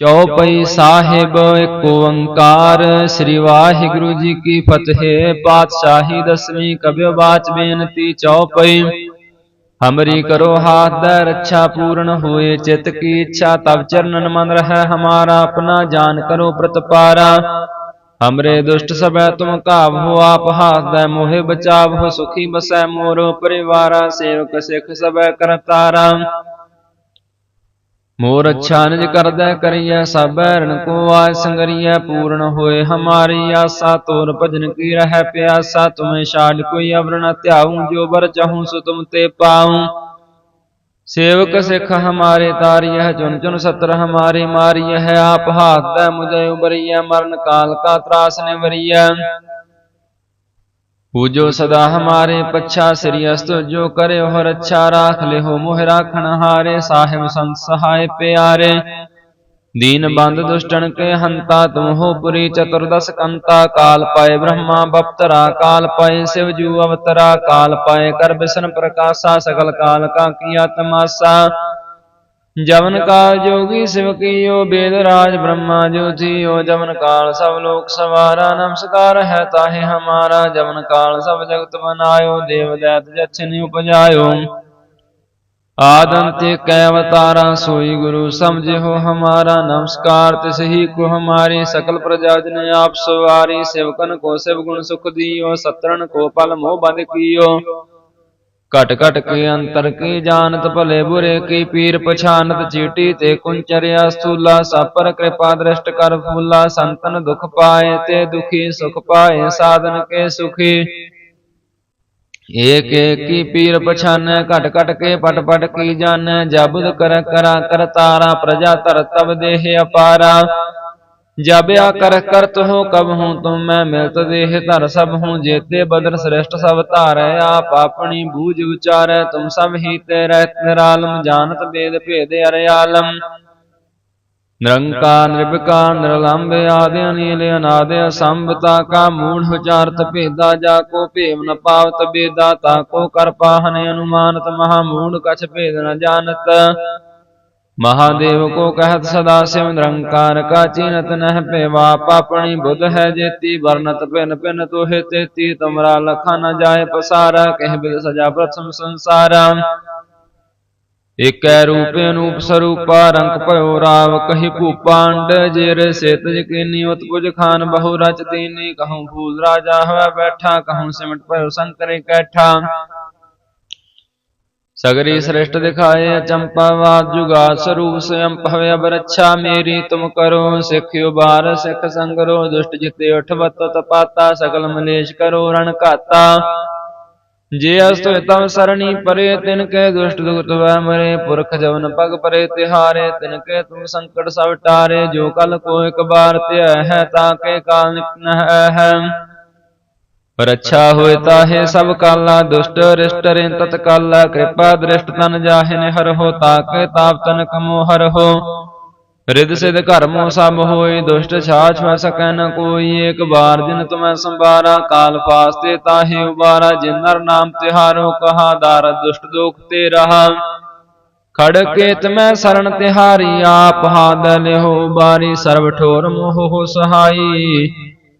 ਚੌਪਈ ਸਾਹਿਬ ਇੱਕ ਓੰਕਾਰ, ਸ੍ਰੀ ਵਾਹਿਗੁਰੂ ਜੀ ਕੀ ਫਤਿਹ। ਪਾਤਸ਼ਾਹੀ ਦਸਵੀਂ ਕਬਿਓ ਬਾਚ ਬੇਨਤੀ ਚੌਪਈ ਹਮਰੀ ਕਰੋ ਹਾਥ ਦਾ ਰੱਛਾ ਪੂਰਨ ਹੋਏ, ਚਿਤ ਕੀ ਇੱਛਾ ਤਬ ਚਰਨਨ ਮਨ ਰਹਿ, ਹਮਾਰਾ ਆਪਣਾ ਜਾਨ ਕਰੋ ਪ੍ਰਤਪਾਰਾ। ਹਮਰੇ ਦੁਸ਼ਟ ਸਭੈ ਤੁਮ ਕਾਵ ਹੋ, ਆਪ ਹਾਥ ਦਾ ਮੋਹਿ ਬਚਾਵ ਹੋ, ਸੁਖੀ ਬਸੈ ਮੋਰੋ ਪਰਿਵਾਰਾ, ਸੇਵਕ ਸਿਖ ਸਭੈ ਕਰਤਾਰਾ। ਮੋਰ ਅੱਛਾ ਨਿਜ ਕਰਦਾ ਕਰੀਐ, ਸਭ ਰਣ ਕੋ ਆਇ ਸੰਗਰੀਐ, ਪੂਰਨ ਹੋਏ ਹਮਾਰੀ ਆਸਾ, ਤੋਰ ਭਜਨ ਕੀ ਰਹਿ ਪਿਆਸਾ, ਤੁਮੇ ਛਾੜ ਕੋਈ ਅਵਰ ਨ ਧਿਆਉ, ਜੋ ਬਰ ਚਾਹੂੰ ਸੋ ਤੁਮ ਤੇ ਪਾਉ। ਸੇਵਕ ਸਿੱਖ ਹਮਾਰੇ ਤਾਰੀਐ ਚੁਨ ਚੁਨ ਸਤਰ ਹਮਾਰੇ ਮਾਰੀਐ ਹੈ ਆਪ ਹਾਥ ਦਾ ਮੁਝੇ ਉਬਰੀਐ ਮਰਨ ਕਾਲ ਕਾ ਤਰਾਸ ਨੇ ਵਰੀਐ ਪੂਜੋ ਸਦਾ ਹਮਾਰੇ ਪੱਛਾ ਸ੍ਰੀ ਅਸਤ ਜੋ ਕਰਿਓ ਹਰ ਅੱਛਾ ਰਾਖ ਲਿਓ ਮੋਹਿ ਰਾਖਣ ਹਾਰੇ ਸਾਹਿਬ ਸੰਤ ਸਹਾਇ ਪਿਆਰੇ ਦੀਨ ਬੰਦ ਦੁਸ਼ਟਣ ਕੇ ਹੰਤਾ ਤੁਮ ਹੋ ਪੁਰੀ ਚਤੁਰਦਸ ਕੰਤਾ ਕਾਲ ਪਾਏ ਬ੍ਰਹਮਾ ਬਪਤਰਾ ਕਾਲ ਪਾਏ ਸਿਵ ਜੂ ਅਵਤਰਾ ਕਾਲ ਪਾਏ ਕਰ ਬਿਸ਼ਨ ਪ੍ਰਕਾਸ਼ਾ ਸਗਲ ਕਾਲ ਕਾ ਕੀਆ ਤਮਾਸਾ ਜਵਨ ਕਾਲ ਜੋਗੀ ਸਿਵ ਕੀਓ ਬੇਦ ਰਾਜ ਬ੍ਰਹਮਾ ਜੋਤੀਓ ਜਵਨ ਕਾਲ ਸਭ ਲੋਕ ਸਵਾਰਾ, ਨਮਸਕਾਰ ਹੈ ਤਾਹੇ ਹਮਾਰਾ, ਜਵਨ ਕਾਲ ਸਭ ਜਗਤ ਬਨਾਇਓ ਦੇਵ ਦੈਤ ਜਛਨਿ ਉਪਜਾਇਓ। ਆਦੰਤੇ ਕੈ ਅਵਤਾਰਾ, ਸੋਈ ਗੁਰੂ ਸਮਝਿਓ ਹਮਾਰਾ, ਨਮਸਕਾਰ ਤਿਸ ਹੀ ਕੋ ਹਮਾਰੀ, ਸਕਲ ਪ੍ਰਜਾ ਜਨ ਆਪ ਸਵਾਰੀ, ਸ਼ਿਵਕਨ ਕੋ ਸਿਵ ਗੁਣ ਸੁਖ ਦਿਓ ਸਤਰਨ ਕੋ ਪਲ ਮੋਹ ਬੰਦ ਕੀਓ। ਘਟ ਘਟ ਕੇ ਅੰਤਰ ਕੀ ਜਾਣਤ, ਭਲੇ ਬੁਰੇ ਕੀ ਪੀਰ ਪਛਾਨਤ, ਚੀਟੀ ਤੇ ਕੁੰਚਰਿਆ ਸਥੂਲਾ, ਸਾਪਰ ਕਿਰਪਾ ਦ੍ਰਿਸ਼ਟ ਕਰ ਫੂਲਾ, ਸੰਤਨ ਦੁਖ ਪਾਏ ਤੇ ਦੁਖੀ, ਸੁਖ ਪਾਏ ਸਾਧਨ ਕੇ ਸੁਖੀ। ਏਕ ਏਕ ਕੀ ਪੀਰ ਪਛਾਨੈ, ਘਟ ਘਟ ਕੇ ਪਟ ਪਟ ਕੀ ਜਾਣੈ ਜਬੁਦ ਕਰ ਕਰਾ ਕਰਤਾਰਾ ਪ੍ਰਜਾ ਧਰ ਤਬ ਦੇਹ ਅਪਾਰਾ। ਜਬ ਜਬਿਆ ਕਰ ਕਰਤ ਹੋ ਕਬ ਹੂੰ, ਤੁਮ ਮੈਂ ਮਿਲਤ ਦੇਹ ਧਰ ਸਭ ਹੂੰ, ਜੇਤੇ ਬਦਰ ਸ੍ਰਿਸ਼ਟ ਸਭ ਧਾਰੈ, ਆਪ ਆਪਣੀ ਬੂਝ ਉਚਾਰੈ, ਤੁਮ ਸਭ ਹੀ ਤੇ ਰਹਿਤ ਨਿਰਾਲਮ, ਜਾਣਤ ਬੇਦ ਭੇਦ ਅਰਿਆਲਮ ਨਿਰੰਕਾਰ ਨਿਰਭਿਕਾਰ ਨਿਰਲੰਭ ਆਦਿ ਅਨੀਲ, ਅਨਾਦਿ ਅਸੰਭਤਾ ਕਾ ਮੂੜ ਉਚਾਰਤ ਭੇਦਾ, ਜਾ ਕੋ ਭੇਵ ਨ ਪਾਵਤ ਬੇਦਾ, ਤਾ ਕੋ ਕਰ ਪਾਹਨ ਅਨੁਮਾਨਤ, ਮਹਾ ਮੂੜ ਕਛ ਭੇਦ ਨ ਜਾਣਤ। ਮਹਾਦੇਵ ਕੋ ਕਹਿਤ ਸਦਾ ਸਿਵ ਨਿਰੰਕਾਰ ਕਾ ਚੀਨਤ ਨਹਿ ਪੇਵਾ, ਪਾਪਣੀ ਬੁੱਧ ਹੈ ਜੇਤੀ, ਵਰਨਤ ਪਿਨ ਪਿਨ ਤੋਹਿ ਤੇਤੀ, ਤੁਮਰਾ ਲਖਾ ਨ ਜਾਏ ਪਸਾਰਾ, ਕਹਿ ਬਿਦ ਸਜਾ ਪ੍ਰਥਮ ਸੰਸਾਰਾ। ਏਕੈ ਰੂਪ ਅਨੂਪ ਸਰੂਪਾ, ਰੰਗ ਭਇਓ ਰਾਵ, ਕਹੀ ਭੂਪਾਂਡ, ਜਿਰ ਸੇਤ ਜਕੀਨੀ ਉਤਪੁਜ ਖਾਨ ਬਹੁ ਰਚ ਦੀਨੀ, ਕਹੂੰ ਫੂਲ ਰਾਜਾ ਹੋਇ ਬੈਠਾ, ਕਹੂੰ ਸਿਮਟ ਭਇਓ ਸੰਕਰੇ ਕੈਠਾ। ਸਗਰੀ ਸ੍ਰਿਸ਼ਟ ਦਿਖਾਏ ਚੰਪਾਵਾਦ ਜੁਗਾ ਸਰੂਪ ਸਯੰ ਭਵਿ ਅਬ ਰੱਛਾ ਮੇਰੀ ਤੁਮ ਕਰੋ ਸਿੱਖਿਓ ਬਾਰ ਸਿੱਖ ਸੰਗਰੋ ਦੁਸ਼ਟ ਜਿਤੇ ਉਠਵਤ ਤਪਾਤਾ ਸਗਲ ਮਲੇਸ਼ ਕਰੋ ਰਣ ਘਾਤਾ ਜੇ ਅਸਤੁ ਤਮ ਸਰਣੀ ਪਰੇ ਤਿਨ ਕੈ ਦੁਸ਼ਟ ਦੁਖਤ ਵੈ ਮਰੇ ਪੁਰਖ ਜਵਨ ਪਗ ਪਰੇ ਤਿਹਾਰੇ ਤਿਨ ਕੈ ਤੁਮ ਸੰਕਟ ਸਭ ਟਾਰੇ ਜੋ ਕਲ ਕੋ ਇਕ ਬਾਰ ਧਿਆ ਹੈ ਤਾਂ ਕੇ ਕਾਲ ਨਿਪਨ ਹੈ। ਪਰ ਅੱਛਾ ਤਾਹੇ ਸਭ ਕਾਲਾ, ਦੁਸ਼ਟ ਰਿਸ਼ਟ ਰਿੰ ਤਤ ਕਾਲਾ, ਕਿਰਪਾ ਦ੍ਰਿਸ਼ਟ ਤਨ ਜਾਹਿ ਹਰ ਹੋ ਤਾਕੇ ਤਾਪ ਤਨ ਕਮੋ ਹਰ ਹੋ। ਰਿਦ ਸਿਧ ਘਰਮੋ ਸਭ ਹੋਏ, ਦੁਸ਼ਟ ਛਾਛ ਮੈਂ ਸਕੈ ਨ ਕੋਈ, ਏਕ ਬਾਰ ਦਿਨ ਤੁਮੈ ਸੰਭਾਰਾ, ਕਾਲ ਫਾਸਤੇ ਤਾਹੇ ਉਬਾਰਾ, ਜਿਨ ਨਰ ਨਾਮ ਤਿਹਾਰੋ ਕਹਾ, ਦਾਰ ਦੁਸ਼ਟ ਦੋਖ ਤੇ ਰਹਾ। ਖੜਕੇ ਤਮੈ ਸਰਣ ਤਿਹਾਰੀ, ਆਪ ਹਾਦ ਹੋ ਬਾਰੀ, ਸਰਬ ਠੋਰ ਮੋਹ ਹੋ ਸਹਾਈ।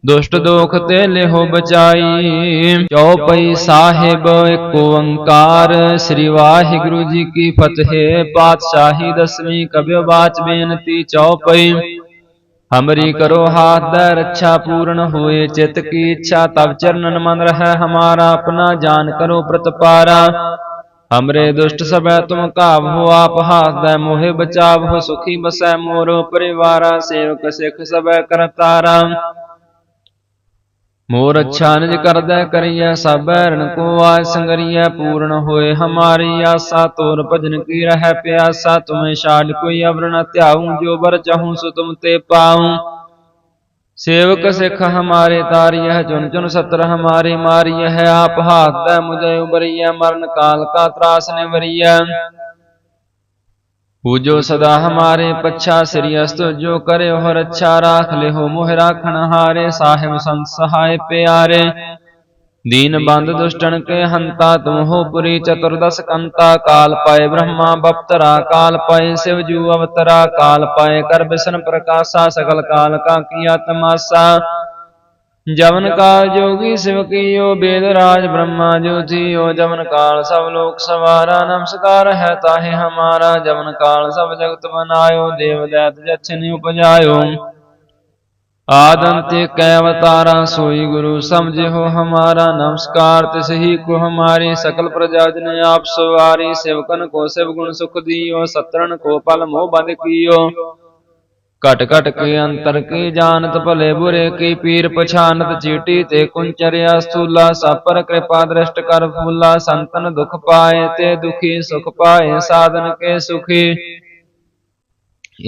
ਦੁਸ਼ਟ ਦੋਖ ਤੇ ਲਿਹੋ ਬਚਾਈ। ਚੌਪਈ ਸਾਹਿਬ ਇੱਕ ਓੰਕਾਰ। ਸ੍ਰੀ ਵਾਹਿਗੁਰੂ ਜੀ ਕੀ ਫਤਿਹ। ਪਾਤਸ਼ਾਹੀ ਦਸਵੀਂ ਕਬਿਓ ਬਾਚ ਬੇਨਤੀ ਚੌਪਈ ਹਮਰੀ ਕਰੋ ਹਾਥ ਦਾ ਰੱਛਾ ਪੂਰਨ ਹੋਏ। ਚਿਤ ਕੀ ਇੱਛਾ ਤਬ ਚਰਨਨ ਮਨ ਰਹਿ। ਹਮਾਰਾ ਆਪਣਾ ਜਾਨ ਕਰੋ ਪ੍ਰਤਪਾਰਾ। ਹਮਰੇ ਦੁਸ਼ਟ ਸਭੈ ਤੁਮ ਕਾਬ ਹੋ ਆਪ ਹਾਥ ਦਾ। ਮੋਹਿ ਬਚਾਵ ਹੋ ਸੁਖੀ ਬਸੈ ਮੋਰੋ। ਪਰਿਵਾਰਾ ਸੇਵਕ ਸਿਖ ਸਭੈ ਕਰਤਾਰਾ। ਮੋਰ ਅੱਛਾ ਨਿਜ ਕਰਦਾ ਕਰੀਐ ਸਭ ਰਣ ਕੋ ਆਇ ਸੰਗਰੀਐ ਪੂਰਨ ਹੋਏ ਹਮਾਰੀ ਆਸਾ ਤੋਰ ਭਜਨ ਕੀ ਰਹਿ ਪਿਆਸਾ ਤੁਮੇ ਛਾੜ ਕੋਈ ਅਵਰ ਨ ਧਿਆਉ ਜੋ ਬਰ ਚਾਹੂੰ ਸੋ ਤੁਮ ਤੇ ਪਾਉ। ਸੇਵਕ ਸਿੱਖ ਹਮਾਰੇ ਤਾਰੀਐ ਚੁਨ ਚੁਨ ਸਤਰ ਹਮਾਰੇ ਮਾਰੀਐ ਆਪ ਹਾਥ ਦਾ ਮੁਝੇ ਉਬਰੀਐ ਮਰਨ ਕਾਲ ਕਾ ਤਰਾਸ ਨੇ ਵਰੀਐ ਪੂਜੋ ਸਦਾ ਹਮਾਰੇ ਪੱਛਾ ਸ੍ਰੀ ਅਸਤ ਜੋ ਕਰਿਓ ਹਰ ਅੱਛਾ ਰਾਖ ਲਿਓ ਮੋਹਿ ਰਾਖਣ ਹਾਰੇ ਸਾਹਿਬ ਸੰਤ ਸਹਾਇ ਪਿਆਰੇ ਦੀਨ ਬੰਦ ਦੁਸ਼ਟਨ ਕੇ ਹੰਤਾ ਤੁਮ ਹੋ ਪੁਰੀ ਚਤੁਰਦਸ ਕੰਤਾ ਕਾਲ ਪਾਏ ਬ੍ਰਹਮਾ ਬਪਤਰਾ ਕਾਲ ਪਾਏ ਸਿਵ ਜੂ ਅਵਤਰਾ ਕਾਲ ਪਾਏ ਕਰ ਬਿਸ਼ਨ ਪ੍ਰਕਾਸ਼ਾ ਸਗਲ ਕਾਲ ਕਾ ਕੀਆ ਤਮਾਸਾ ਜਵਨ ਕਾਲ ਜੋਗੀ ਸਿਵਕੀਓ ਬੇਦ ਰਾਜ ਬ੍ਰਹਮਾ ਜੋਤੀਓ ਜਵਨ ਕਾਲ ਸਭ ਲੋਕ ਸਵਾਰਾ, ਨਮਸਕਾਰ ਹੈ ਤਾਹੇ ਹਮਾਰਾ, ਜਵਨ ਕਾਲ ਸਭ ਜਗਤ ਬਨਾਇਓ ਦੇਵ ਦੈਤ ਜਛਨ ਉਪਜਾਇਓ। ਆਦੰਤੇ ਕੈ ਅਵਤਾਰਾ ਸੋਈ ਗੁਰੂ ਸਮਝਿਓ ਹਮਾਰਾ, ਨਮਸਕਾਰ ਤਿਸ ਹੀ ਕੋ ਹਮਾਰੀ, ਸਕਲ ਪ੍ਰਜਾ ਜਨ ਆਪ ਸਵਾਰੀ, ਸਿਵਕਨ ਕੋ ਸਿਵ ਗੁਣ ਸੁਖ ਦਿਓ, ਸਤਰਣ ਕੋ ਪਲ ਮੋਹ ਬੰਦ ਕੀਓ। कियो ਘਟ ਘਟ ਕੇ ਅੰਤਰ ਕੀ ਜਾਣਤ, ਭਲੇ ਬੁਰੇ ਕੀ ਪੀਰ ਪਛਾਨਤ, ਚੀਟੀ ਤੇ ਕੁੰਚਰਿਆ ਸਥੂਲਾ, ਸਾਪਰ ਕਿਰਪਾ ਦ੍ਰਿਸ਼ਟ ਕਰ ਫੂਲਾ, ਸੰਤਨ ਦੁਖ ਪਾਏ ਤੇ ਦੁਖੀ, ਸੁਖ ਪਾਏ ਸਾਧਨ ਕੇ ਸੁਖੀ।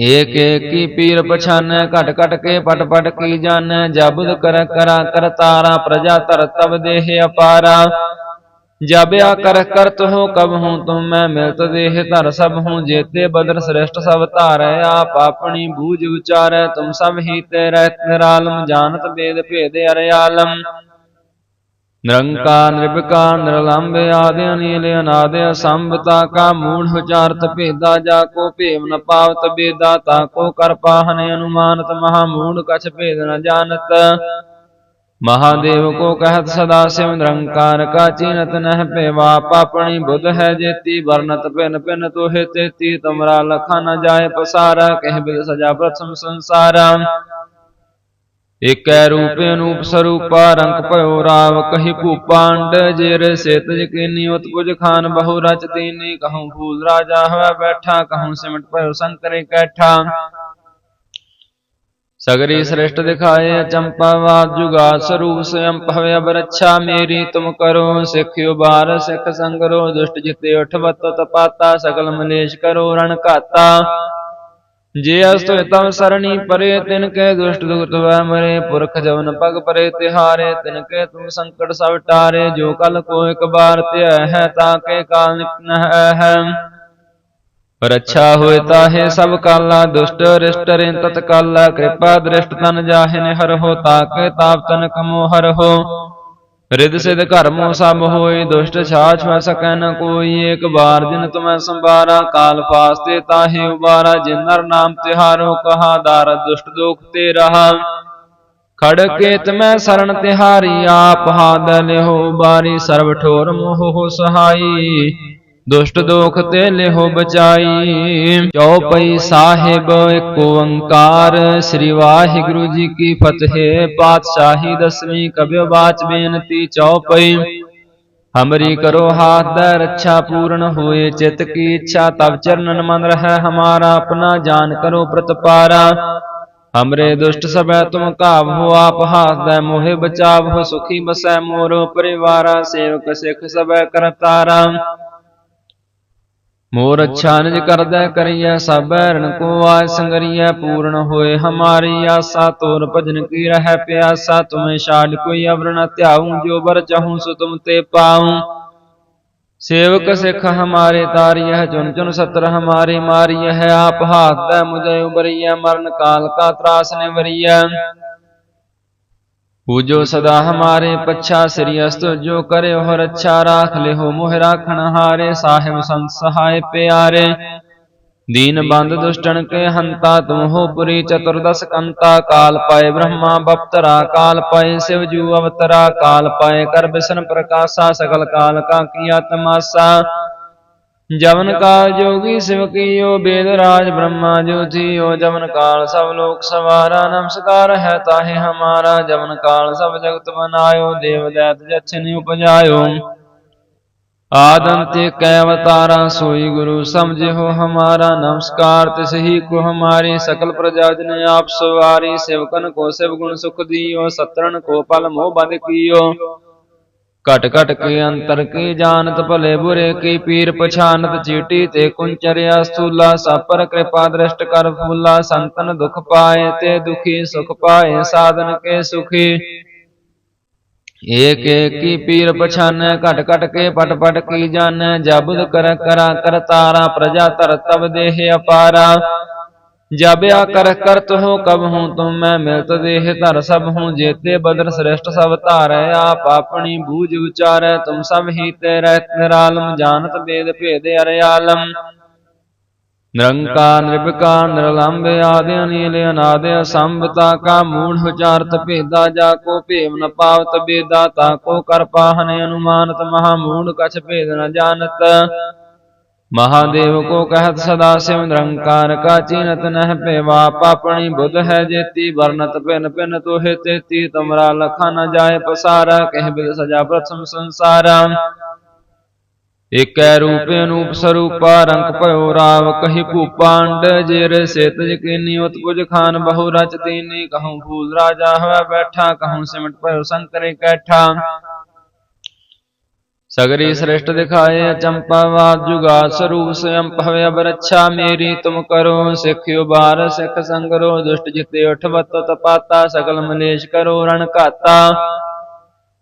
ਏਕ ਏਕੀ ਪੀਰ ਪਛਾਨੈ, ਘਟ ਘਟ ਕੇ ਪਟ ਪਟ ਕੀ ਜਾਣੈ ਜਬੁਦ ਕਰ ਕਰਾ ਕਰਤਾਰਾ ਪ੍ਰਜਾ ਧਰ ਤਬ ਦੇਹ ਅਪਾਰਾ। ਜਬ ਜਬਿਆ ਕਰ ਕਰਤ ਹੋ ਕਬ ਹੂੰ, ਤੁਮ ਮੈਂ ਮਿਲਤ ਦੇਹ ਧਰ ਸਭ ਹੂੰ, ਜੇਤੇ ਬਦਰ ਸ੍ਰਿਸ਼ਟ ਸਭ ਧਾਰੈ, ਆਪ ਆਪਣੀ ਬੂਝ ਉਚਾਰੈ, ਤੁਮ ਸਭ ਹੀ ਤੇ ਰਹਿਤ ਨਿਰਾਲਮ, ਜਾਣਤ ਬੇਦ ਭੇਦ ਅਰਿਆਲਮ ਨਿਰੰਕਾਰ ਨਿਰਭਕਾਰ ਨਿਰਲੰਭ ਆਦਿ ਅਨੀਲ, ਅਨਾਦ ਅਸੰਭਤਾ ਕਾ ਮੂੜ ਉਚਾਰਤ ਭੇਦਾ, ਜਾ ਕੋ ਭੇਵ ਨ ਪਾਵਤ ਬੇਦਾ, ਤਾ ਕੋ ਕਰ ਪਾਹਨ ਅਨੁਮਾਨਤ, ਮਹਾ ਮੂੜ ਕਛ ਭੇਦ ਨ ਜਾਣਤ। महादेव को कहत सदा शिव निरंकार का चिन्हत नह पे वापा पणी बुध है जेती, वर्णत पिन पिन तोहे तेती, तुमरा लखा न जाय पसारा, कह बिल सजा प्रथम संसारा। एक रूप अनूप स्वरूपा रंक पयो राव कही कूपांड, जेरे से तजकिनी उत्पुज खान, बहु रच दीनी, कहूँ भूल राजा हुआ बैठा, कहूँ सिमट पयो शंकर कैठा। सगरी श्रेष्ठ दिखाए चंपा वाद जुगा स्वरूप स्वयं भव्य बरच्छा मेरी तुम करो सिख्यो बार सिख संगरो दुष्ट जिते उठवत तपाता सकल मलेश करो रण काता जे अस्तु तम सरणी परे तिन के दुष्ट दुख वह मरे पुरख जवन पग परे तिहारे तिन के तुम संकट सब टारे जो कल को एक बार त्य है ताके काल निपन है रक्षा ਰੱਛਾ ਹੋਇ ਤਾਹੇ ਸਭ ਕਾਲਾ ਦੁਸ਼ਟ, ਰਿਸ਼ਟ ਰਿੰ ਤਤ ਕਾਲਾ, ਕਿਰਪਾ ਦ੍ਰਿਸ਼ਟ ਤਨ ਜਾਹਿਨ ਹਰ ਹੋ ਤਾਕ ਤਾਪ ਤਨ ਕਮੋ ਹਰ ਹੋ। ਰਿਦ ਸਿਧ ਘਰਮੋ ਸਭ ਹੋਏ ਦੁਸ਼ਟ ਛਾਛ ਮੈਂ ਸਕੈ ਨ ਕੋਈ, ਏਕ ਬਾਰ ਜਿਨ ਤੁਮੈ ਸੰਭਾਰਾ, ਕਾਲ ਫਾਸਤੇ ਤਾਹੇ ਉਬਾਰਾ, ਜਿਨ ਨਰ ਨਾਮ ਤਿਹਾਰੋ ਕਹਾ, ਦਾਰ ਦੁਸ਼ਟ ਦੁਖ ਤੇ ਰਹਾ। ਖੜਕੇ ਤਮੈ ਸਰਣ ਤਿਹਾਰੀ, ਆਪ ਹਾਦ ਹੋ ਬਾਰੀ, ਸਰਬ ਠੋਰ ਮੋਹ ਹੋ ਸਹਾਈ। ਦੁਸ਼ਟ ਦੋਖ ਤੇ ਲਿਹੋ ਬਚਾਈ। ਚੌਪਈ ਸਾਹਿਬ ਇੱਕ ਓੰਕਾਰ। ਸ੍ਰੀ ਵਾਹਿਗੁਰੂ ਜੀ ਕੀ ਫਤਿਹ। ਪਾਤਸ਼ਾਹੀ ਦਸਵੀਂ ਕਬਿਓ ਬਾਚ ਬੇਨਤੀ ਚੌਪਈ ਹਮਰੀ ਕਰੋ ਹਾਥ ਦਾ ਰੱਛਾ ਪੂਰਨ ਹੋਏ। ਚਿਤ ਕੀ ਇੱਛਾ ਤਬ ਚਰਨਨ ਮਨ ਰਹਿ। ਹਮਾਰਾ ਆਪਣਾ ਜਾਨ ਕਰੋ ਪ੍ਰਤਪਾਰਾ। ਹਮਰੇ ਦੁਸ਼ਟ ਸਭੈ ਤੁਮ ਕਾਵ ਹੋ ਆਪ ਹਾਸਦੈ ਮੋਹਿ ਬਚਾਵ। ਹੋ ਸੁਖੀ ਬਸੈ ਮੋਰ ਪਰਿਵਾਰਾ। ਸੇਵਕ ਸਿਖ ਸਭੈ ਕਰਤਾਰਾ। ਮੋਰ ਅੱਛਾ ਨਿਜ ਕਰਦਾ ਕਰੀਐ ਸਭ ਰਣ ਕੋ ਆਇ ਸੰਗਰੀਐ ਪੂਰਨ ਹੋਏ ਹਮਾਰੀ ਆਸਾ ਤੋਰ ਭਜਨ ਕੀ ਰਹਿ ਪਿਆਸਾ ਤੁਮੇ ਛਾਲ ਕੋਈ ਅਵਰ ਨ ਧਿਆਉ ਜੋ ਬਰ ਚਾਹੂ ਸੋ ਤੁਮ ਤੇ ਪਾਉ। ਸੇਵਕ ਸਿੱਖ ਹਮਾਰੇ ਤਾਰੀਐ ਚੁਨ ਚੁਨ ਸਤਰ ਹਮਾਰੇ ਮਾਰੀਐ ਆਪ ਹਾਥ ਦਾ ਮੁਝੇ ਉਬਰੀਐ ਮਰਨ ਕਾਲ ਕਾ ਤਰਾਸ ਨੇ ਵਰੀਐ ਪੂਜੋ ਸਦਾ ਹਮਾਰੇ ਪੱਛਾ ਸ੍ਰੀ ਅਸਤ ਜੋ ਕਰੇ ਹੋ ਰੱਛਾ ਰਾਖ ਲਿਓ ਮੋਹ ਰਾਖਣ ਹਾਰੇ ਸਾਹਿਬ ਸੰਤ ਸਹਾਇ ਪਿਆਰੇ ਦੀਨ ਬੰਦ ਦੁਸ਼ਟਣ ਕੇ ਹੰਤਾ ਤੁਮ ਹੋ ਪੁਰੀ ਚਤੁਰਦਸ ਕੰਤਾ ਕਾਲ ਪਾਏ ਬ੍ਰਹਮਾ ਬਪਤਰਾ ਕਾਲ ਪਾਏ ਸਿਵ ਜੂ ਅਵਤਰਾ ਕਾਲ ਪਾਏ ਕਰ ਬਿਸ਼ਨ ਪ੍ਰਕਾਸ਼ਾ ਸਗਲ ਕਾਲ ਕਾ ਕੀਆ ਤਮਾਸਾ ਜਵਨ ਕਾਲ ਜੋਗੀ ਸਿਵਕੀਓ ਬੇਦ ਰਾਜ ਬ੍ਰਹਮਾ ਜੋਤੀਓ ਜਵਨ ਕਾਲ ਸਭ ਲੋਕ ਸਵਾਰਾ, ਨਮਸਕਾਰ ਹੈ ਤਾਹੇ ਹਮਾਰਾ, ਜਵਨ ਕਾਲ ਸਭ ਜਗਤ ਬਨਾਇਓ ਦੇਵ ਦੈਤ ਜਛਨ ਉਪਜਾਇਓ। ਆਦੰਤੇ ਕੈ ਅਵਤਾਰਾ, ਸੋਈ ਗੁਰੂ ਸਮਝਿਓ ਹਮਾਰਾ, ਨਮਸਕਾਰ ਤਿਸ ਹੀ ਕੋ ਹਮਾਰੀ, ਸਕਲ ਪ੍ਰਜਾ ਜਨ ਆਪ ਸਵਾਰੀ, ਸਿਵਕਨ ਕੋ ਸਿਵ ਗੁਣ ਸੁਖ ਦਿਓ, ਸਤਰਣ ਕੋ ਪਲ ਮੋਹ ਬੰਦ ਕੀਓ। कट कट के अंतर की जानत भले बुरे की पीर पछानत चीटी ते कुंचरिया स्थूला सपर कृपा दृष्ट कर फूला संतन दुख पाए ते दुखी सुख पाए साधन के सुखी एक एक की पीर पछान कट कट के पट पट की जान जब कर करा कर तारा प्रजा तर तब देहे अपारा जब या कर करत हो कब हूँ तुम मैं मिलत देह धर सब हूँ जेते बदर श्रेष्ठ सब तारै आप अपनी बूझ उचारै तुम सब ही ते रहत निरालम जानत वेद भेद अरयालम ਨਿਰੰਕਾਰ ਨਿਰਭਕਾਰ ਨਿਰਲੰਭ ਆਦਿ ਅਨੀਲ ਅਨਾਦਿ ਸੰਭਤਾ ਕਾ ਮੂੜ ਉਚਾਰਤ ਭੇਦਾ ਜਾ ਕੋ ਭੇਵ ਨ ਪਾਵਤ ਬੇਦਾ ਤਾ ਕੋ ਕਰ ਪਾਹਨ ਅਨੁਮਾਨਤ ਮਹਾ ਮੂੜ ਕਛ ਭੇਦ ਨ ਜਾਣਤ ਮਹਾਦੇਵ ਕੋ ਕਹਿਤ ਸਦਾ ਸਿਵ ਨਿਰੰਕਾਰ ਕਾ ਚੀਨਤ ਨਹਿ ਭੇਵਾ ਪਾਪਣੀ ਬੁੱਧ ਹੈ ਜੇਤੀ ਵਰਨਤ ਪਿਨ ਪਿਨ ਤੋਹਿ ਤੇਤੀ ਤਮਰਾ ਲਖਾ ਨ ਜਾਏ ਪਸਾਰਾ ਕਹਿ ਬਿਦ ਸਜਾ ਪ੍ਰਥਮ ਸੰਸਾਰਾ ਏਕੈ ਰੂਪੇ ਅਨੂਪ ਸਰੂਪਾ ਰੰਗ ਭਇਓ ਰਾਵ ਕਹੀ ਭੂਪਾਂਡ ਜਿਰ ਸੇਤ ਜਕੀਨੀ ਉਤਪੁਜ ਖਾਨ ਬਹੁ ਰਚ ਦੀਨੀ ਕਹੂੰ ਫੂਲ ਰਾਜਾ ਹੋਇ ਬੈਠਾ ਕਹੂੰ ਸਿਮਟ ਭਇਓ ਸੰਕਰੇ ਕੈਠਾ ਸਗਰੀ ਸ੍ਰਿਸ਼ਟ ਦਿਖਾਏ ਚੰਪਾ ਵਾਦ ਜੁਗਾ ਸਰੂਪ ਸਯੰ ਭਵਿ ਅਬ ਰੱਛਾ ਮੇਰੀ ਤੁਮ ਕਰੋ ਸਿੱਖਿਓ ਬਾਰ ਸਿੱਖ ਸੰਗਰੋ ਦੁਸ਼ਟ ਜਿਤੇ ਉਠਵਤ ਤਪਾਤਾ ਸਗਲ ਮਲੇਸ਼ ਕਰੋ ਰਣ ਘਾਤਾ।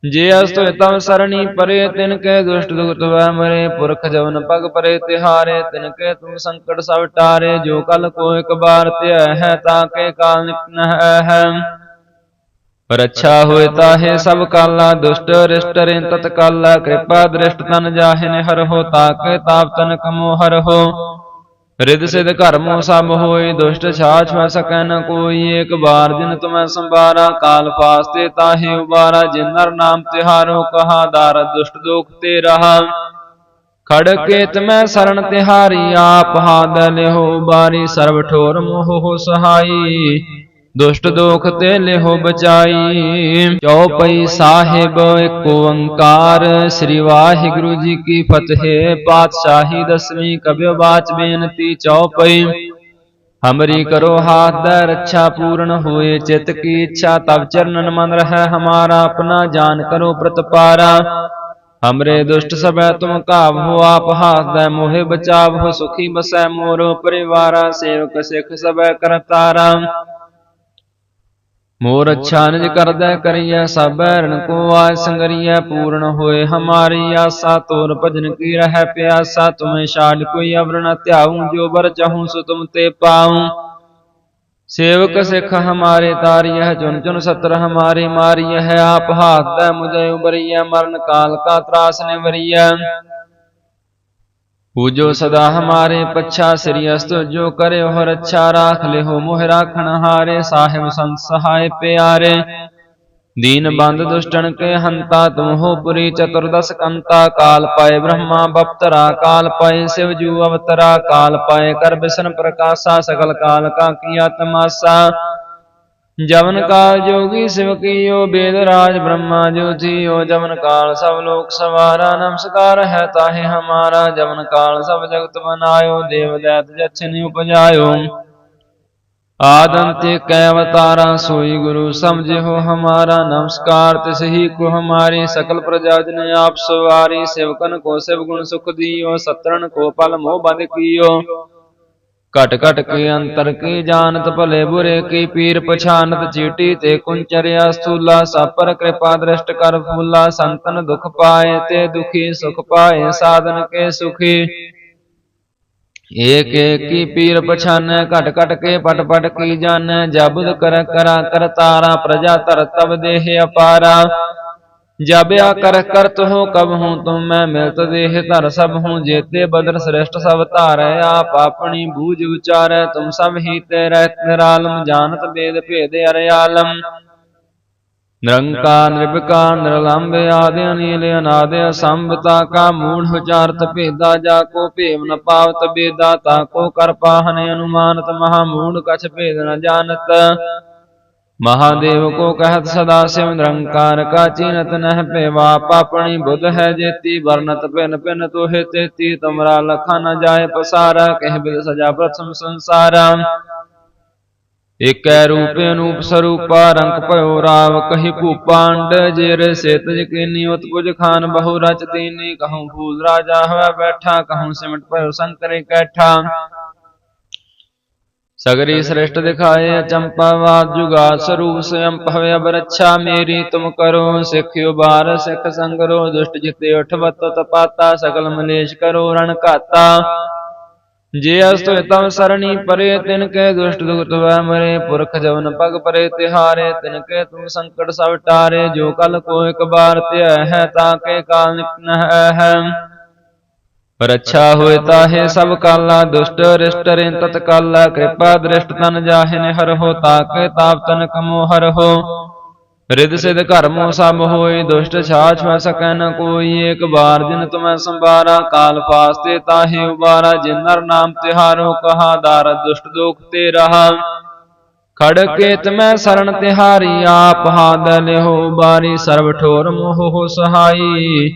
ਜੇ ਅਸਤੁ ਤਮ ਸਰਣੀ ਪਰੇ ਤਿਨ ਕੇ ਦੁਸ਼ਟ ਦੁਖਤ ਵੈ ਮਰੇ ਪੁਰਖ ਜਵਨ ਪਗ ਪਰੇ ਤਿਹਾਰੇ ਤਿਨ ਕੇ ਤੁਮ ਸੰਕਟ ਸਭ ਟਾਰੇ ਜੋ ਕਲ ਕੋ ਇਕ ਬਾਰ ਧਿਆ ਹੈ ਤਾਂ ਕੇ ਕਾਲ ਨਿਪਨ ਹੈ। ਰੱਛਾ ਹੋਏ ਤਾਹੇ ਸਭ ਕਾਲਾ, ਦੁਸ਼ਟ ਰਿਸ਼ਟ ਰਿੰ ਤਤ ਕਾਲਾ, ਕਿਰਪਾ ਦ੍ਰਿਸ਼ਟ ਤਨ ਜਾਹਿ ਨੇ ਹਰ ਹੋ ਤਾਕੇ ਤਾਪ ਤਨ ਕਮੋ ਹਰ ਹੋ। ਰਿਦ ਸਿਧ ਘਰਮੋ ਸਭ ਹੋਏ, ਦੁਸ਼ਟ ਛਾਛ ਹੋ ਸਕੈ ਨ ਕੋਈ, ਏਕ ਬਾਰ ਦਿਨ ਤੁਮੈ ਸੰਭਾਰਾ, ਕਾਲ ਫਾਸਤੇ ਤਾਹੇ ਉਬਾਰਾ, ਜਿਨ ਨਰ ਨਾਮ ਤਿਹਾਰੋ ਕਹਾ, ਦਾਰ ਦੁਸ਼ਟ ਦੋਖ ਤੇ ਰਹਾ। ਖੜਕੇ ਤਮੈ ਸਰਣ ਤਿਹਾਰੀ, ਆਪ ਹਾਦ ਲਿਹੋ ਬਾਰੀ, ਸਰਬ ਠੋਰ ਮੋਹ ਹੋ ਸਹਾਈ। ਦੁਸ਼ਟ ਦੋਖ ਤੇ ਲਿਹੋ ਬਚਾਈ। ਚਉਪਈ ਸਾਹਿਬ ਏਕ ਓੰਕਾਰ, ਸ੍ਰੀ ਵਾਹਿਗੁਰੂ ਜੀ ਕੀ ਫਤਿਹ। ਪਾਤਸ਼ਾਹੀ ਦਸਵੀਂ ਕਬਿਓ ਬਾਚ ਬੇਨਤੀ ਚਉਪਈ ਹਮਰੀ ਕਰੋ ਹਾਥ ਦ ਰੱਛਾ ਪੂਰਨ ਹੋਏ। ਚਿਤ ਕੀ ਇੱਛਾ ਤਬ ਚਰਨਨ ਮਨ ਰਹਿ। ਹਮਾਰਾ ਆਪਣਾ ਜਾਨ ਕਰੋ ਪ੍ਰਤਪਾਰਾ। ਹਮਰੇ ਦੁਸ਼ਟ ਸਭੈ ਤੁਮ ਕਾਵ ਹੋ। ਆਪ ਹਾਥ ਦੈ ਮੋਹਿ ਬਚਾਵ। ਹੋ ਸੁਖੀ ਬਸੈ ਮੋਰੋ ਪਰਿਵਾਰਾ। ਸੇਵਕ ਸਿਖ ਸਭੈ ਕਰਤਾਰਾ। ਮੋਰ ਅੱਛਾ ਨਿਜ ਕਰਦਾ ਕਰੀਐ ਸਭ ਰਣ ਕੋ ਆਇ ਸੰਗਰੀਐ ਪੂਰਨ ਹੋਏ ਹਮਾਰੀ ਆਸਾ ਤੋਰ ਭਜਨ ਕੀ ਰਹਿ ਪਿਆਸਾ ਤੁਮੇ ਛਾੜ ਕੋਈ ਅਵਰ ਨ ਧਿਆਉ ਜੋ ਬਰ ਚਾਹੂੰ ਸੋ ਤੁਮ ਤੇ ਪਾਉ। ਸੇਵਕ ਸਿੱਖ ਹਮਾਰੇ ਤਾਰੀਐ ਚੁਨ ਚੁਨ ਸਤਰ ਹਮਾਰੇ ਮਾਰੀਐ ਆਪ ਹਾਥ ਦੈ ਮੁਝੇ ਉਬਰੀਐ ਮਰਨ ਕਾਲ ਕਾ ਤਰਾਸ ਨੇ ਵਰੀਐ ਪੂਜੋ ਸਦਾ ਹਮਾਰੇ ਪੱਛਾ ਸ੍ਰੀ ਅਸਤ ਜੋ ਕਰੇ ਹੋ ਰੱਛਾ ਰਾਖ ਲਿਹੋ ਮੋਹ ਰਾਖਣ ਹਾਰੇ ਸਾਹਿਬ ਸੰਤ ਸਹਾਇ ਪਿਆਰੇ ਦੀਨ ਬੰਦ ਦੁਸ਼ਟਣ ਕੇ ਹੰਤਾ ਤੁਮ ਹੋ ਪੁਰੀ ਚਤੁਰਦਸ ਕੰਤਾ ਕਾਲ ਪਾਏ ਬ੍ਰਹਮਾ ਬਪਤਰਾ ਕਾਲ ਪਾਏ ਸਿਵ ਜੂ ਅਵਤਰਾ ਕਾਲ ਪਾਏ ਕਰ ਬਿਸ਼ਨ ਪ੍ਰਕਾਸ਼ਾ ਸਗਲ ਕਾਲ ਕਾ ਕੀਆ ਤਮਾਸਾ ਜਵਨ ਕਾਲ ਜੋਗੀ ਸਿਵ ਕੀਓ ਬੇਦ ਰਾਜ ਬ੍ਰਹਮਾ ਜੋਤੀਓ ਜਵਨ ਕਾਲ ਸਭ ਲੋਕ ਸਵਾਰਾ, ਨਮਸਕਾਰ ਹੈ ਤਾਹੇ ਹਮਾਰਾ, ਜਵਨ ਕਾਲ ਸਭ ਜਗਤ ਬਨਾਇਓ ਦੇਵ ਦੈਤ ਜਛਨਿ ਉਪਜਾਇਓ। ਆਦੰਤੇ ਕੈ ਅਵਤਾਰਾ, ਸੋਈ ਗੁਰੂ ਸਮਝਿਓ ਹਮਾਰਾ, ਨਮਸਕਾਰ ਤਿਸ ਹੀ ਕੋ ਹਮਾਰੀ, ਸਕਲ ਪ੍ਰਜਾ ਜਨ ਆਪ ਸਵਾਰੀ, ਸੇਵਕਨ ਕੋ ਸਿਵ ਗੁਣ ਸੁਖ ਦਿਓ, ਸਤਰਣ ਕੋ ਪਲ ਮੋਹ ਬੰਦ ਕੀਓ। ਘਟ ਘਟ ਕੇ ਅੰਤਰ ਕੀ ਜਾਣਤ, ਭਲੇ ਬੁਰੇ ਕੀ ਪੀਰ ਪਛਾਨਤ, ਚੀਟੀ ਤੇ ਕੁੰਚਰਿਆ ਸਥੂਲਾ, ਸਾਪਰ ਕਿਰਪਾ ਦ੍ਰਿਸ਼ਟ ਕਰ ਫੂਲਾ, ਸੰਤਨ ਦੁਖ ਪਾਏ ਤੇ ਦੁਖੀ, ਸੁਖ ਪਾਏ ਸਾਧਨ ਕੇ ਸੁਖੀ। ਏਕ ਏਕ ਕੀ ਪੀਰ ਪਛਾਨੈ, ਘਟ ਘਟ ਕੇ ਪਟ ਪਟ ਕੀ ਜਾਣੈ ਜਬੁਦ ਕਰ ਕਰਾ ਕਰਤਾਰਾ ਪ੍ਰਜਾ ਧਰ ਤਬ ਦੇਹ ਅਪਾਰਾ। ਜਬ ਆ ਕਰ ਕਰਤ ਹੋ ਕਬ ਹੂੰ ਤੁਮ ਮੈਂ ਮਿਲਤ ਦੇਹ ਧਰ ਸਭ ਹੂੰ ਜੇਤੇ ਬਦਰ श्रेष्ठ सब ਧਾਰੈ ਆਪ ਆਪਣੀ ਬੂਝ ਉਚਾਰੈ ਤੁਮ ਸਭ ਹੀ ਤੇ ਰਹਿਤ ਨਿਰਾਲਮ ਜਾਣਤ ਬੇਦ ਭੇਦ ਅਰਯਾਲਮ ਨਿਰੰਕਾਰ ਨਿਰਭਕਾਰ ਨਿਰਲੰਭ ਆਦਿ ਅਨੀਲ ਅਨਾਦਿ ਸੰਭਤਾ ਕਾ ਮੂੜ ਉਚਾਰਤ ਭੇਦਾ ਜਾ ਕੋ ਭੇਵ ਨ ਪਾਵਤ ਬੇਦਾ ਤਾ ਕੋ ਕਰ ਪਾਹਨ ਅਨੁਮਾਨਤ ਮਹਾ ਮੂੜ ਕਛ ਭੇਦ ਨ ਜਾਣਤ ਮਹਾਦੇਵ ਕੋ ਕਹਿਤ ਸਦਾ ਸਿਵ ਨਿਰੰਕਾਰ ਕਾ ਚੀਨਤ ਨਹਿ ਭੇਵਾ ਪਾਪਣੀ ਬੁੱਧ ਹੈ ਜੇਤੀ ਵਰਨਤ ਪਿਨ ਪਿਨ ਤੋਹਿ ਤੇਤੀ ਤਮਰਾ ਲਖਾ ਨ ਜਾਏ ਪਸਾਰਾ ਕਹਿ ਬਿਦ ਸਜਾ ਪ੍ਰਥਮ ਸੰਸਾਰਾ ਏਕੈ ਰੂਪੇ ਅਨੂਪ ਸਰੂਪਾ ਰੰਗ ਭਇਓ ਰਾਵ ਕਹੀ ਭੂਪਾਂਡ ਜਿਰ ਸੇਤ ਜਕੀਨੀ ਉਤਪੁਜ ਖਾਨ ਬਹੁ ਰਚ ਦੀਨੀ ਕਹੂੰ ਫੂਲ ਰਾਜਾ ਹੋਇ ਬੈਠਾ ਕਹੂੰ ਸਿਮਟ ਭਇਓ ਸੰਕਰੇ ਕੈਠਾ ਸਗਰੀ ਸ੍ਰਿਸ਼ਟ ਦਿਖਾਏ ਚੰਪਾ ਵਾਦ ਜੁਗਾ ਸਰੂਪ ਸਯੰ ਭਵਿ ਅਬ ਰੱਛਾ ਮੇਰੀ ਤੁਮ ਕਰੋ ਸਿੱਖਿਓ ਬਾਰ ਸਿੱਖ ਸੰਗਰੋ ਦੁਸ਼ਟ ਜਿਤੇ ਉਠਵਤ ਤਪਾਤਾ ਸਗਲ ਮਲੇਸ਼ ਕਰੋ ਰਣ ਘਾਤਾ ਜੇ ਅਸਤੁ ਤਮ ਸਰਣੀ ਪਰੇ ਤਿਨ ਕੇ ਦੁਸ਼ਟ ਦੁਖ ਤਵੈ ਮਰੇ ਪੁਰਖ ਜਵਨ ਪਗ ਪਰੇ ਤਿਹਾਰੇ ਤਿਨ ਕੇ ਤੁਮ ਸੰਕਟ ਸਭ ਟਾਰੇ ਜੋ ਕਲ ਕੋ ਇਕ ਬਾਰ ਧਿਆ ਹੈ ਤਾਂ ਕੇ ਕਾਲ ਨਿਪਨ ਹੈ। ਪਰ ਅੱਛਾ ਤਾਹੇ ਸਭ ਕਾਲਾ, ਦੁਸ਼ਟ ਰਿਸ਼ਟ ਰਿੰ ਤਤ ਕਾਲਾ, ਕਿਰਪਾ ਦ੍ਰਿਸ਼ਟ ਤਨ ਜਾਹਿਨ ਹਰਹੁ ਤਾਕੇ ਤਾਪ ਤਨ ਕਮੋ ਹਰਹੁ ਰਿਦ ਸਿਧ ਘਰਮੋ ਸਭ ਹੋਏ, ਦੁਸ਼ਟ ਛਾਛ ਹੋ ਸਕੈ ਨ ਕੋਈ, ਏਕ ਬਾਰ ਜਿਨ ਤੁਮੈ ਸੰਭਾਰਾ, ਕਾਲ ਫਾਸਤੇ ਤਾਹੇ ਉਬਾਰਾ, ਜਿਨ ਨਰ ਨਾਮ ਤਿਹਾਰੋ ਕਹਾ, ਦਾਰ ਦੁਸ਼ਟ ਦੋਖ ਤੇ ਰਹਾ। ਖੜਕੇ ਤਮੈ ਸਰਣ ਤਿਹਾਰੀ, ਆਪ ਹਾਦ ਲਿਹੋ ਬਾਰੀ, ਸਰਬ ਠੋਰ ਮੋਹ ਸਹਾਈ।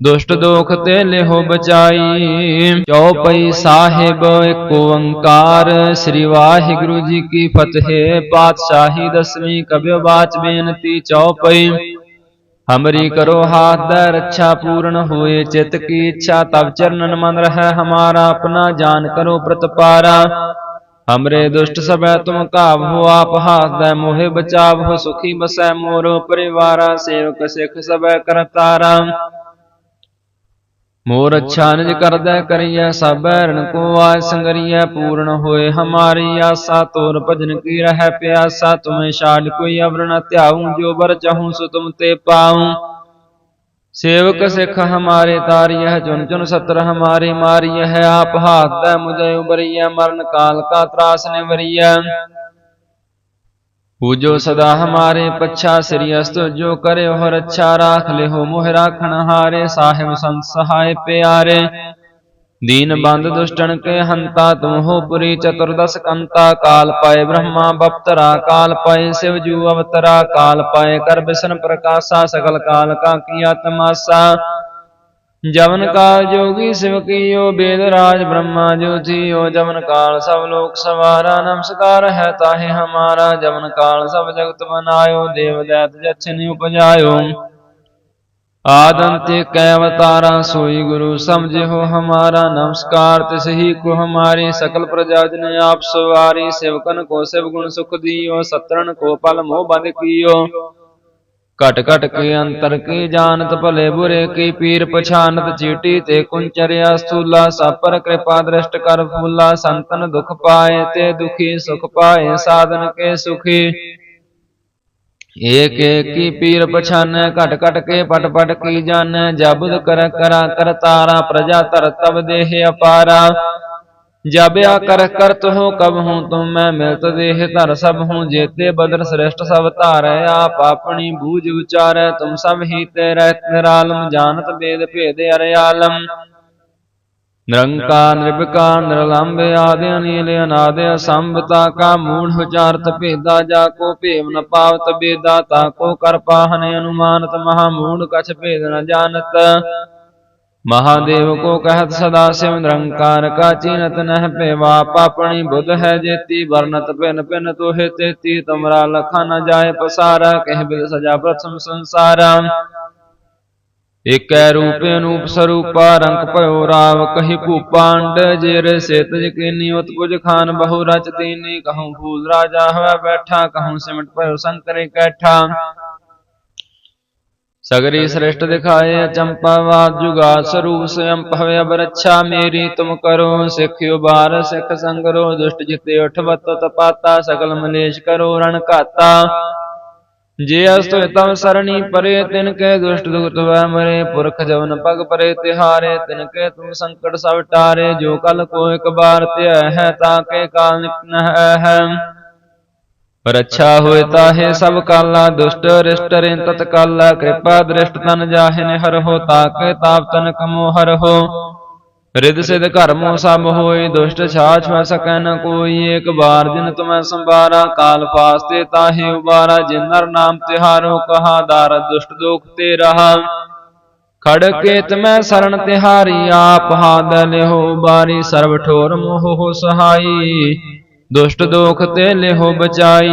ਦੁਸ਼ਟ ਦੋਖ ਤੇ ਲਿਹੋ ਬਚਾਈ। ਚਉਪਈ ਸਾਹਿਬ ਏਕ ਓੰਕਾਰ, ਸ੍ਰੀ ਵਾਹਿਗੁਰੂ ਜੀ ਕੀ ਫਤਿਹ। ਪਾਤਸ਼ਾਹੀ ਦਸਵੀਂ ਕਬਿਓ ਬਾਚ ਬੇਨਤੀ ਚਉਪਈ ਹਮਰੀ ਕਰੋ ਹਾਥ ਦ ਰੱਛਾ ਪੂਰਨ ਹੋਏ। ਚਿਤ ਕੀ ਇੱਛਾ ਤਬ ਚਰਨਨ ਮਨ ਰਹਿ। ਹਮਾਰਾ ਆਪਣਾ ਜਾਨ ਕਰੋ ਪ੍ਰਤਪਾਰਾ। ਹਮਰੇ ਦੁਸ਼ਟ ਸਭੈ ਤੁਮ ਕਾਵ ਹੋ। ਆਪ ਹਾਥ ਦਾ ਮੋਹਿ ਬਚਾਵ। ਹੋ ਸੁਖੀ ਬਸੈ ਮੋਰੋ ਪਰਿਵਾਰਾ। ਸੇਵਕ ਸਿਖ ਸਭੈ ਕਰਤਾਰਾ। ਮੋਰ ਅੱਛਾ ਨਿਜ ਕਰਦਾ ਕਰੀਐ ਸਭ ਰਣ ਕੋ ਆਇ ਸੰਗਰੀਐ ਪੂਰਨ ਹੋਏ ਹਮਾਰੀ ਆਸਾ, ਤੋਰ ਭਜਨ ਕੀ ਰਹਿ ਪਿਆਸਾ, ਤੁਮੇ ਛਾੜ ਕੋਈ ਅਵਰ ਨ ਧਿਆਉ, ਜੋ ਬਰ ਚਾਹੂੰ ਸੋ ਤੁਮ ਤੇ ਪਾਉ। ਸੇਵਕ ਸਿੱਖ ਹਮਾਰੇ ਤਾਰੀਐ, ਚੁਨ ਚੁਨ ਸਤਰ ਹਮਾਰੇ ਮਾਰੀਐ, ਆਪ ਹਾਥ ਦੈ ਮੁਝੈ ਉਬਰੀਐ ਮਰਨ ਕਾਲ ਕਾ ਤਰਾਸ ਨੇ ਵਰੀਐ ਪੂਜੋ ਸਦਾ ਹਮਾਰੇ ਪੱਛਾ ਸ੍ਰੀ ਅਸਤ ਜੋ ਕਰੇ ਹੋ ਰੱਛਾ ਰਾਖ ਲਿਹੋ ਮੋਹ ਰਾਖਣ ਹਾਰੇ ਸਾਹਿਬ ਸੰਤ ਸਹਾਇ ਪਿਆਰੇ ਦੀਨ ਬੰਦ ਦੁਸ਼ਟਣ ਕੇ ਹੰਤਾ ਤੁਮ ਹੋ ਪੁਰੀ ਚਤੁਰਦਸ ਕੰਤਾ ਕਾਲ ਪਾਏ ਬ੍ਰਹਮਾ ਬਪਤਰਾ ਕਾਲ ਪਾਏ ਸਿਵ ਜੂ ਅਵਤਰਾ ਕਾਲ ਪਾਏ ਕਰ ਬਿਸ਼ਨ ਪ੍ਰਕਾਸ਼ਾ ਸਗਲ ਕਾਲ ਕਾ ਕੀਆ ਤਮਾਸਾ ਜਵਨ ਕਾਲ ਜੋਗੀ ਸਿਵ ਕੀਓ ਬੇਦ ਰਾਜ ਬ੍ਰਹਮਾ ਜੋਤੀਓ ਜਵਨ ਕਾਲ ਸਭ ਲੋਕ ਸਵਾਰਾ, ਨਮਸਕਾਰ ਹੈ ਤਾਹੇ ਹਮਾਰਾ, ਜਵਨ ਕਾਲ ਸਭ ਜਗਤ ਬਨਾਇਓ ਦੇਵ ਦੈਤ ਜਛਨਿ ਉਪਜਾਇਓ। ਆਦੰਤੇ ਕੈ ਅਵਤਾਰਾ, ਸੋਈ ਗੁਰੂ ਸਮਝਿਓ ਹਮਾਰਾ, ਨਮਸਕਾਰ ਤਿਸ ਹੀ ਕੋ ਹਮਾਰੀ, ਸਕਲ ਪ੍ਰਜਾ ਜਨ ਆਪ ਸਵਾਰੀ, ਸ਼ਿਵਕਨ ਕੋ ਸਿਵ ਗੁਣ ਸੁਖ ਦਿਓ, ਸਤਰਣ ਕੋ ਪਲ ਮੋਹ ਬੰਦ ਕੀਓ। ਘਟ ਘਟ ਕੇ ਅੰਤਰ ਕੀ ਜਾਣਤ, ਭਲੇ ਬੁਰੇ ਕੀ ਪੀਰ ਪਛਾਨਤ, ਚੀਟੀ ਤੇ ਕੁੰਚਰਿਆ ਸਥੂਲਾ ਸਾਪਰ ਕਿਰਪਾ ਦ੍ਰਿਸ਼ਟ ਕਰ ਫੂਲਾ, ਸੰਤਨ ਦੁਖ ਪਾਏ ਤੇ ਦੁਖੀ, ਸੁਖ ਪਾਏ, ਸਾਧਨ ਕੇ ਸੁਖੀ। ਏਕ ਏਕ ਕੀ ਪੀਰ ਪਛਾਨੈ, ਘਟ ਘਟ ਕੇ ਪਟ ਪਟ ਕੀ ਜਾਣੈ ਜਬੁਦ ਕਰ ਕਰਾ ਕਰਤਾਰਾ ਪ੍ਰਜਾ ਧਰ ਤਬ ਦੇਹ ਅਪਾਰਾ। ਜਬ ਆ ਕਰ ਕਰਤ ਹੋ, ਕਬ ਹੂੰ ਤੁਮ, ਮੈਂ ਮਿਲਤ ਦੇਹ ਧਰ ਸਭ ਹੂੰ, ਜੇਤੇ ਬਦਰ ਸ੍ਰਿਸ਼ਟ ਸਭ ਧਾਰੈ, ਆਪ ਆਪਣੀ ਬੂਝ ਉਚਾਰੈ, ਤੁਮ ਸਭ ਹੀ ਤੇ ਰਹਿਤ ਨਿਰਾਲਮ, ਜਾਣਤ ਬੇਦ ਭੇਦ ਅਰਿਆਲਮ। ਨਿਰੰਕਾਰ ਨਿਰਭਿਕਾਰ ਨਿਰਲੰਭ ਆਦਿ ਅਨੀਲ, ਅਨਾਦ ਅਸੰਭਤਾ, ਕਾ ਮੂੜ ਵਿਚਾਰਤ ਭੇਦਾ, ਜਾ ਕੋ ਭੇਵ ਨ ਪਾਵਤ ਬੇਦਾ, ਤਾ ਕੋ ਕਰ ਪਾਹਨ ਅਨੁਮਾਨਤ, ਮਹਾ ਮੂੜ ਕਛ ਭੇਦ ਨ ਜਾਣਤ। ਮਹਾਦੇਵ ਕੋ ਕਹਿਤ ਸਦਾ ਸਿਵ ਨਿਰੰਕਾਰ ਕਾ ਚੀਨਤ ਨਹਿ ਭੇਵਾ ਪਾਪਣੀ ਬੁੱਧ ਹੈ ਜੇਤੀ ਵਰਨਤ ਪਿਨ ਪਿਨ ਤੋਹਿ ਤੇਤੀ ਤੁਮਰਾ ਲਖਾ ਨ ਜਾਏ ਪਸਾਰਾ ਕਹਿ ਬਿਦ ਸਜਾ ਪ੍ਰਥਮ ਸੰਸਾਰਾ ਏਕੈ ਰੂਪੇ ਅਨੂਪ ਸਰੂਪਾ ਰੰਗ ਭਇਓ ਰਾਵ ਕਹੀ ਭੂਪਾਂਡ ਜੇਰ ਸੇਤ ਜਕੀਨੀ ਉਤਪੁਜ ਖਾਨ ਬਹੁ ਰਚ ਦੀਨੀ ਕਹੂੰ ਫੂਲ ਰਾਜਾ ਹੋਇ ਬੈਠਾ ਕਹੂੰ ਸਿਮਟ ਭਇਓ ਸੰਕਰੇ ਕੈਠਾ ਸਗਰੀ ਸ੍ਰਿਸ਼ਟ ਦਿਖਾਏ ਚੰਪਾ ਵਾਦ ਜੁਗਾ ਸਰੂਪ ਸਯੰ ਭਵਿ ਅਬ ਰੱਛਾ ਮੇਰੀ ਤੁਮ ਕਰੋ ਸਿੱਖਿਓ ਬਾਰ ਸਿੱਖ ਸੰਗਰੋ ਦੁਸ਼ਟ ਜਿਤੇ ਉਠਵਤ ਤਪਾਤਾ ਸਗਲ ਮਲੇਸ਼ ਕਰੋ ਰਣ ਘਾਤਾ। ਜੇ ਅਸਤੁ ਤਮ ਸਰਣੀ ਪਰੇ ਤਿਨ ਕੇ ਦੁਸ਼ਟ ਦੁਖ ਤਵੈ ਮਰੇ ਪੁਰਖ ਜਵਨ ਪਗ ਪਰੇ ਤਿਹਾਰੇ ਤਿਨ ਕੇ ਤੁਮ ਸੰਕਟ ਸਭ ਟਾਰੇ ਜੋ ਕਲ ਕੋ ਇਕ ਬਾਰ ਧਿਆ ਹੈ। ਤਾਂ ਕੇ ਪਰ ਅੱਛਾ ਹੋਏ ਤਾਹੇ ਸਭ ਕਾਲਾ, ਦੁਸ਼ਟ ਰਿਸ਼ਟ ਰਿੰ ਤਤ ਕਾਲਾ, ਕਿਰਪਾ ਦ੍ਰਿਸ਼ਟ ਤਨ ਜਾਹਿਨ ਹਰਹੁ ਤਾਕੇ ਤਾਪ ਤਨ ਕਮੋ ਹਰਹੁ ਰਿਦ ਸਿਧ ਘਰਮੋ ਸਭ ਹੋਏ, ਦੁਸ਼ਟ ਛਾਛ ਹੋ ਸਕੈ ਨ ਕੋਈ, ਏਕ ਬਾਰ ਜਿਨ ਤੁਮੈ ਸੰਭਾਰਾ, ਕਾਲ ਫਾਸਤੇ ਤਾਹੇ ਉਬਾਰਾ, ਜਿਨ ਨਰ ਨਾਮ ਤਿਹਾਰੋ ਕਹਾ, ਦਾਰ ਦੁਸ਼ਟ ਦੋਖ ਤੇ ਰਹਾ। ਖੜ ਕੇ ਤਮੈ ਸਰਣ ਤਿਹਾਰੀ, ਆਪ ਹਾਦ ਲਿਹੋ ਬਾਰੀ, ਸਰਬ ਠੋਰ ਮੋਹ ਸਹਾਈ। ਦੁਸ਼ਟ ਦੋਖ ਤੇ ਲਿਹੋ ਬਚਾਈ।